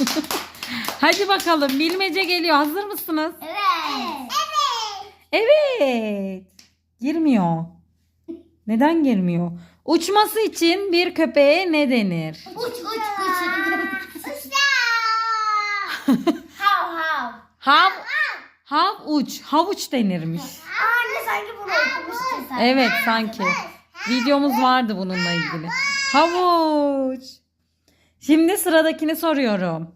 Hadi bakalım bilmece geliyor. Hazır mısınız? Evet. Evet. Girmiyor. Neden girmiyor? Uçması için bir köpeğe ne denir? Uç uç uç. Hav hav. Hav, hav uç. Havuç denirmiş. Anne sanki bunu okumuştun sen. Evet sanki. Videomuz vardı bununla ilgili. Havuç. Şimdi sıradakini soruyorum.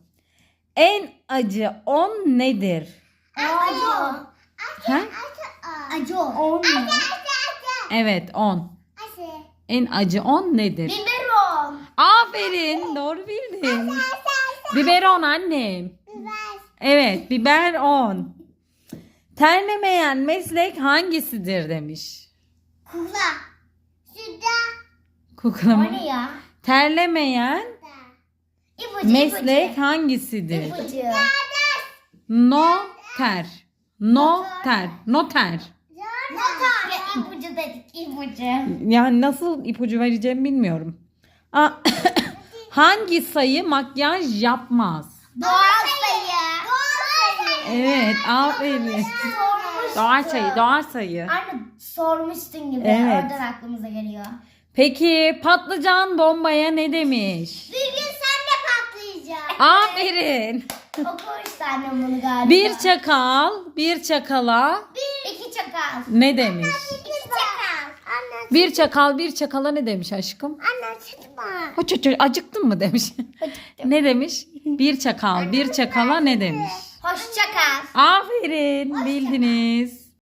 En acı on nedir? Acı. Ha? Acı. On. Evet on. En acı on nedir? Biberon. Aferin doğru bildin. Biberon annem. Evet biberon. Terlemeyen meslek hangisidir demiş. Kukla. Süda. Kukla O mı? ne ya? Terlemeyen. Meslek hangisidir? İpucu. Noter. Noter. Noter. Notar. Ya ipucu dedik ipucu. Yani nasıl ipucu vereceğimi bilmiyorum. Aa, hangi sayı makyaj yapmaz? Doğal sayı. Doğal sayı. Evet aferin. Doğar sayı, doğar sayı. Anne sormuştun gibi. Evet. Oradan aklımıza geliyor. Peki patlıcan bombaya ne demiş? Bir Aferin. Okumuştu annem bunu galiba. Bir çakal, bir çakala Bir. İki çakal. ne demiş? İki çakal. Anne. Bir çakal, bir çakala ne demiş aşkım? Anne çıkma. O acıktın mı demiş. ne demiş? Bir çakal, bir çakala ne demiş? Hoşça kal. Aferin, bildiniz.